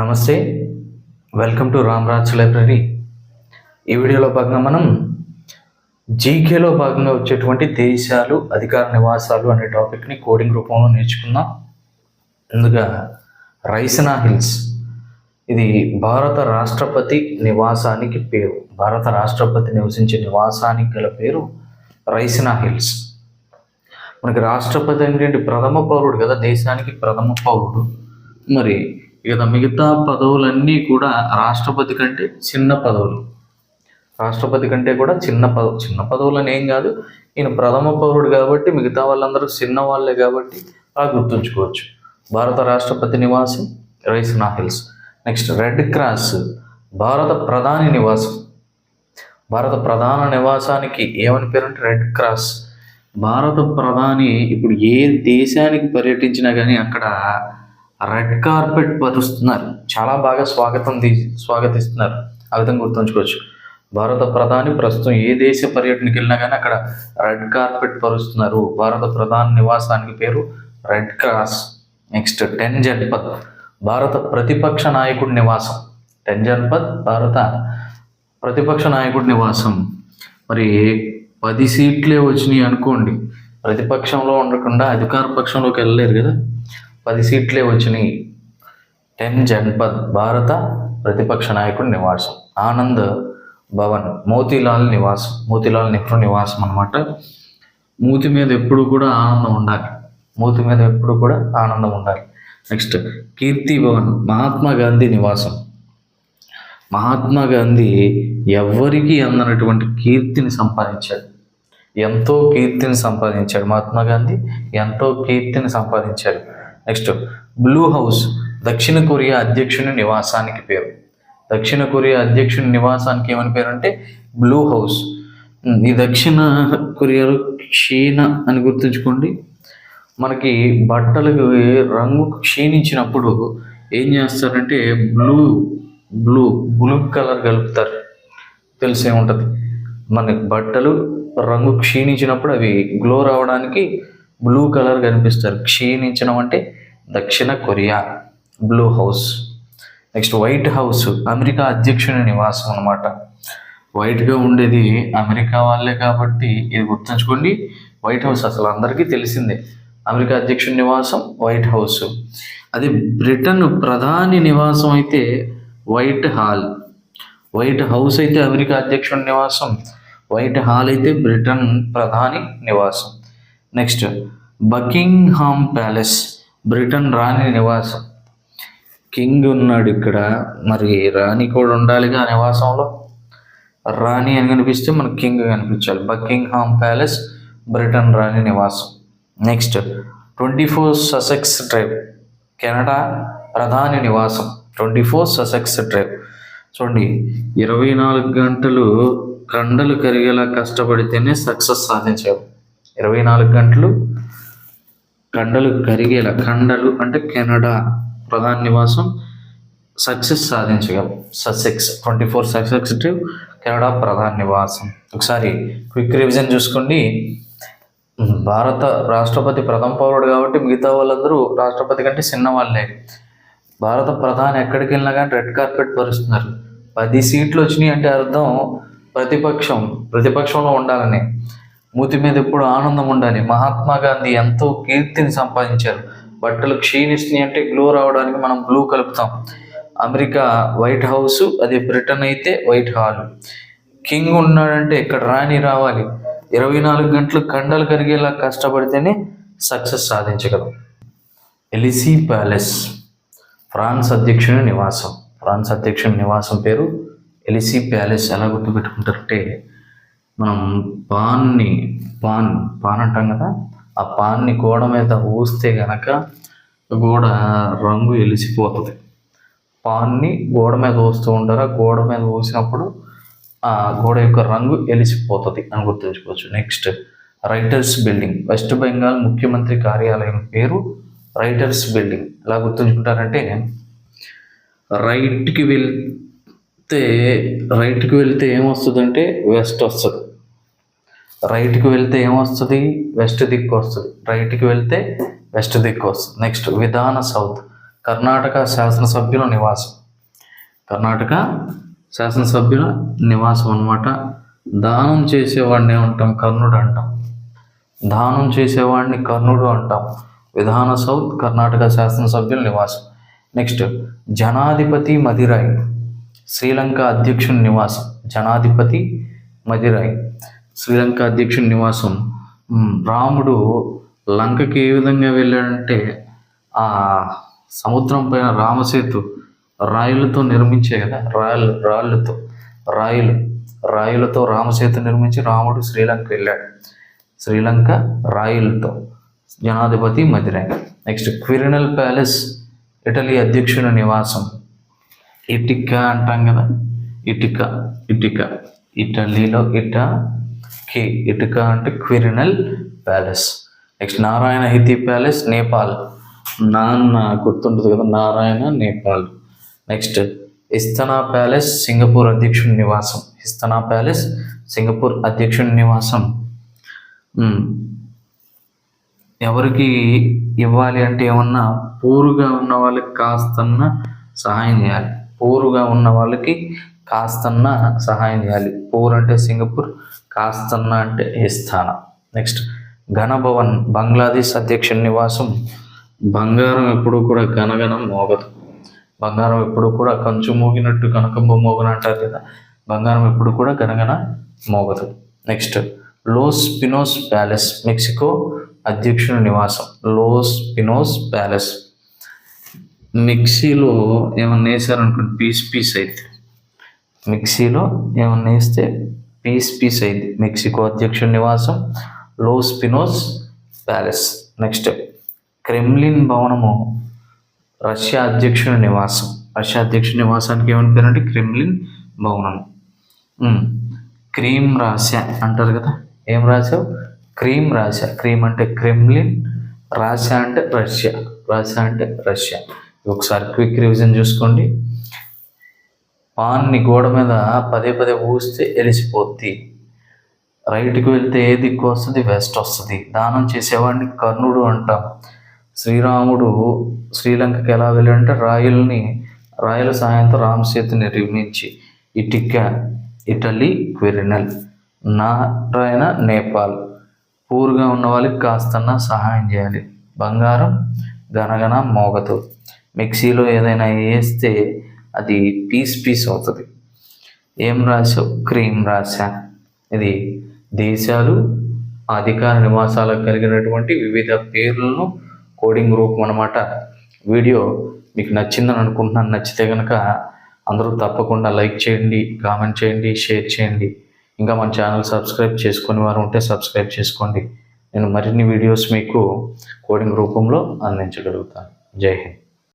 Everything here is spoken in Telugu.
నమస్తే. వెల్కమ్ టు రామ్రాజ్ లైబ్రరీ ఈ వీడియోలో భాగంగా మనం జీకేలో భాగంగా వచ్చేటువంటి దేశాలు అధికార నివాసాలు అనే టాపిక్ని కోడింగ్ రూపంలో నేర్చుకుందాం. ముందుగా రైసనా హిల్స్ ఇది భారత రాష్ట్రపతి నివాసానికి పేరు. భారత రాష్ట్రపతి నివసించే నివాసానికి గల పేరు రైసనా హిల్స్ మనకి రాష్ట్రపతి అంటే ప్రథమ పౌరుడు కదా దేశానికి ప్రథమ పౌరుడు. మరి ఇక మిగతా పదవులన్నీ కూడా రాష్ట్రపతి కంటే చిన్న పదవులు. రాష్ట్రపతి కంటే కూడా చిన్న పదవు చిన్న పదవులు అని ఏం కాదు. ఈయన ప్రథమ పౌరుడు కాబట్టి మిగతా వాళ్ళందరూ చిన్న వాళ్ళే కాబట్టి అలా గుర్తుంచుకోవచ్చు. భారత రాష్ట్రపతి నివాసం Raisina hills next red cross భారత ప్రధాని నివాసం. భారత ప్రధాన నివాసానికి ఏమని పేరు అంటే రెడ్ క్రాస్. భారత ప్రధాని ఇప్పుడు ఏ దేశానికి పర్యటించినా కానీ అక్కడ రెడ్ కార్పెట్ పరుస్తున్నారు. చాలా బాగా స్వాగతం తీ స్వాగతిస్తున్నారు. ఆ విధంగా గుర్తుంచుకోవచ్చు. భారత ప్రధాని ప్రస్తుతం ఏ దేశ పర్యటనకి వెళ్ళినా కానీ అక్కడ రెడ్ కార్పెట్ పరుస్తున్నారు. భారత ప్రధాన నివాసానికి పేరు red cross. Next ten Janpath భారత ప్రతిపక్ష నాయకుడి నివాసం. టెన్ జన్పద్ భారత ప్రతిపక్ష నాయకుడి నివాసం. మరి పది సీట్లే వచ్చినాయి అనుకోండి. ప్రతిపక్షంలో ఉండకుండా అధికార పక్షంలోకి వెళ్ళలేరు కదా. పది సీట్లే వచ్చినాయి. టెన్ జన్పద్ భారత ప్రతిపక్ష నాయకుడి నివాసం. ఆనంద్ భవన్ మోతీలాల్ నివాసం మోతీలాల్ నెహ్రూ నివాసం అనమాట మూతి మీద ఎప్పుడు కూడా ఆనందం ఉండాలి. మూతి మీద ఎప్పుడు కూడా ఆనందం ఉండాలి. నెక్స్ట్ కీర్తి భవన్ మహాత్మా గాంధీ నివాసం. మహాత్మా గాంధీ ఎవ్వరికీ అందనటువంటి కీర్తిని సంపాదించాడు. ఎంతో కీర్తిని సంపాదించాడు మహాత్మా గాంధీ ఎంతో కీర్తిని సంపాదించాడు. నెక్స్ట్ బ్లూ హౌస్ దక్షిణ కొరియా అధ్యక్షుని నివాసానికి పేరు. దక్షిణ కొరియా అధ్యక్షుని నివాసానికి ఏమని పేరు అంటే బ్లూ హౌస్. ఈ దక్షిణ కొరియాలో క్షీణ అని గుర్తుంచుకోండి. మనకి బట్టలకు రంగు క్షీణించినప్పుడు ఏం చేస్తారంటే బ్లూ బ్లూ బ్లూ కలర్ కలుపుతారు. తెలిసే ఉంటుంది. మనకి బట్టలు రంగు క్షీణించినప్పుడు అవి గ్లో రావడానికి బ్లూ కలర్ కనిపిస్తారు. క్షీణించడం అంటే దక్షిణ Korea blue house. Next white house America అధ్యక్షుని నివాసం అనమాట వైట్గా ఉండేది అమెరికా వాళ్ళే కాబట్టి ఇది గుర్తుంచుకోండి వైట్ హౌస్ అసలు అందరికీ తెలిసిందే. అమెరికా అధ్యక్షుని నివాసం వైట్ హౌస్. అది బ్రిటన్ ప్రధాని నివాసం అయితే వైట్ హాల్. వైట్ హౌస్ అయితే అమెరికా అధ్యక్షుడి నివాసం వైట్ హాల్ అయితే బ్రిటన్ ప్రధాని నివాసం. నెక్స్ట్ బకింగ్హామ్ ప్యాలెస్ బ్రిటన్ రాణి నివాసం. కింగ్ ఉన్నాడు ఇక్కడ. మరి రాణి కూడా ఉండాలిగా ఆ నివాసంలో? రాణి అని కనిపిస్తే మనకు కింగ్ కనిపించాలి. బకింగ్హామ్ ప్యాలెస్ బ్రిటన్ రాణి నివాసం. Next twenty four Sussex drive Canada ప్రధాని నివాసం. ట్వంటీ ఫోర్ ససెక్స్ డ్రైవ్ చూడండి ఇరవై నాలుగు గంటలు కండలు కరిగేలా కష్టపడితేనే సక్సెస్ సాధించావు. ఇరవై నాలుగు గంటలు. కండలు కరిగేలా కండలు అంటే కెనడా ప్రధాన నివాసం. సక్సెస్ సాధించగలం Sussex twenty four success Canada ప్రధాన నివాసం. ఒకసారి క్విక్ రివిజన్ చూసుకోండి. భారత రాష్ట్రపతి ప్రథమ పౌరుడు కాబట్టి మిగతా వాళ్ళందరూ రాష్ట్రపతి కంటే చిన్నవాళ్ళే భారత ప్రధాని ఎక్కడికి వెళ్ళినా కానీ రెడ్ కార్పెట్ పరుస్తున్నారు పది సీట్లు వచ్చినాయి అంటే అర్థం ప్రతిపక్షం ప్రతిపక్షంలో ఉండాలని. మూతి మీద ఎప్పుడు ఆనందం ఉండాలి మహాత్మా గాంధీ ఎంతో కీర్తిని సంపాదించారు. బట్టలు క్షీణిస్తున్నాయి అంటే గ్లో రావడానికి మనం బ్లూ కలుపుతాం. అమెరికా వైట్ హౌస్ అదే బ్రిటన్ అయితే వైట్ హాల్. కింగ్ ఉన్నాడంటే ఇక్కడ రాణి రావాలి. ఇరవై నాలుగు గంటలు కండలు కరిగేలా కష్టపడితేనే సక్సెస్ సాధించగలం. ఎలిసీ ప్యాలెస్ ఫ్రాన్స్ అధ్యక్షుని నివాసం. ఫ్రాన్స్ అధ్యక్షుని నివాసం పేరు ఎలిసీ ప్యాలెస్ ఎలా గుర్తుపెట్టుకుంటారంటే మనం పాన్ని పాన్ పాన్ అంటాం కదా ఆ పాన్ని గోడ మీద ఊస్తే గనక గోడ రంగు ఎలిసిపోతుంది పాన్ని గోడ మీద ఊస్తూ ఉంటారు. ఆ గోడ మీద ఊసినప్పుడు ఆ గోడ యొక్క రంగు ఎలిసిపోతుంది అని గుర్తుంచుకోవచ్చు. Next writers building West Bengal ముఖ్యమంత్రి కార్యాలయం పేరు రైటర్స్ బిల్డింగ్ ఎలా గుర్తుంచుకుంటారంటే రైట్కి వెళ్తే రైట్కి వెళ్తే ఏమొస్తుందంటే వెస్ట్ వస్తుంది. రైట్కి వెళ్తే ఏమొస్తుంది? వెస్ట్ దిక్కు వస్తుంది. రైట్కి వెళ్తే వెస్ట్ దిక్కు వస్తుంది. నెక్స్ట్ విధాన సౌత్ కర్ణాటక శాసనసభ్యుల నివాసం. కర్ణాటక శాసనసభ్యుల నివాసం అన్నమాట. దానం చేసేవాడిని ఏమంటాం? కర్ణుడు అంటాం. దానం చేసేవాడిని కర్ణుడు అంటాం. విధాన సౌత్ కర్ణాటక శాసనసభ్యుల నివాసం. నెక్స్ట్ జనాధిపతి మదిరాయ్ శ్రీలంక అధ్యక్షుని నివాసం. జనాధిపతి మదిరాయ్ శ్రీలంక అధ్యక్షుని నివాసం. రాముడు లంకకి ఏ విధంగా వెళ్ళాడంటే ఆ సముద్రం పైన రామసేతు రాయిలతో నిర్మించే కదా రాయలు రాళ్ళతో రాయిలు రాయిలతో రామసేతు నిర్మించి రాముడు శ్రీలంక వెళ్ళాడు. శ్రీలంక రాయిలతో జనాధిపతి మదిరాయ్ నెక్స్ట్ క్విరినల్ ప్యాలెస్ ఇటలీ అధ్యక్షుని నివాసం. ఇటిక అంటాం కదా ఇటిక ఇటిక. ఇటలీలో ఇట కి ఇటుక అంటే Quirinal palace. Next Narayanhiti palace Nepal. నాన్న గుర్తుంటుంది కదా Narayana Nepal. Next Istana palace Singapore అధ్యక్షుని నివాసం. ఇస్తనా ప్యాలెస్ సింగపూర్ అధ్యక్షుని నివాసం. ఎవరికి ఇవ్వాలి అంటే ఏమన్నా పూరుగా ఉన్న వాళ్ళకి కాస్తన్న సహాయం చేయాలి. పూరుగా ఉన్న వాళ్ళకి కాస్తన్న సహాయం చేయాలి. పూర్ అంటే సింగపూర్ కాస్తన్న అంటే ఇస్తానా నెక్స్ట్ ఘనభవన్ బంగ్లాదేశ్ అధ్యక్షుని నివాసం. బంగారం ఎప్పుడు కూడా గనగనం మోగదు. బంగారం ఎప్పుడు కూడా కంచు మోగినట్టు కనకంబ మోగన అంటారు కదా బంగారం ఎప్పుడు కూడా గనగన మోగదు. Next Los Pinos palace Mexico అధ్యక్షుని నివాసం. Los Pinos palace. మిక్సీలో ఏమన్నా వేసారనుకోండి పీస్ పీస్ అయితే. మిక్సీలో ఏమన్నా వేస్తే పీస్ పీస్ అయింది. మెక్సికో అధ్యక్షుడి నివాసం Los Pinos palace. Next Kremlin భవనము రష్యా అధ్యక్షుని నివాసం. రష్యా అధ్యక్షుడి నివాసానికి ఏమని పేరు అంటే క్రెమ్లిన్ భవనం. క్రీమ్ రాశా అంటారు కదా? ఏం రాశావు? క్రీమ్ రాశా. క్రీమ్ అంటే క్రెమ్లిన్ రాశా అంటే రష్యా. రాశా అంటే రష్యా. ఒకసారి క్విక్ రివిజన్ చూసుకోండి. పాన్ని గోడ మీద పదే పదే ఊస్తే ఎలిసిపోద్ది. రైట్కి వెళ్తే ఏ దిక్కు వస్తుంది? వెస్ట్ వస్తుంది. దానం చేసేవాడిని కర్ణుడు అంటాం. శ్రీరాముడు శ్రీలంకకి ఎలా వెళ్ళాడంటే రాయల్ని రాయల సాయంతో రామసేతు నిర్మించి ఇటిక ఇటలీ క్విరినల్ నారాయణ నేపాల్. పూర్గా ఉన్న వాళ్ళకి కాస్తన్నా సహాయం చేయాలి. బంగారం గనగన మోగదు మిక్సీలో ఏదైనా వేస్తే అది పీస్ పీస్ అవుతుంది. ఏం రాసావు క్రీమ్ రాశా? ఇది దేశాలు అధికార నివాసాలకు కలిగినటువంటి వివిధ పేర్లను కోడింగ్ రూపం అనమాట వీడియో మీకు నచ్చిందని అనుకుంటున్నాను. నచ్చితే కనుక అందరూ తప్పకుండా లైక్ చేయండి కామెంట్ చేయండి షేర్ చేయండి. ఇంకా మన ఛానల్ సబ్స్క్రైబ్ చేసుకుని వారు ఉంటే సబ్స్క్రైబ్ చేసుకోండి. నేను మరిన్ని వీడియోస్ మీకు కోడింగ్ రూపంలో అందించగలుగుతాను. జై హింద్.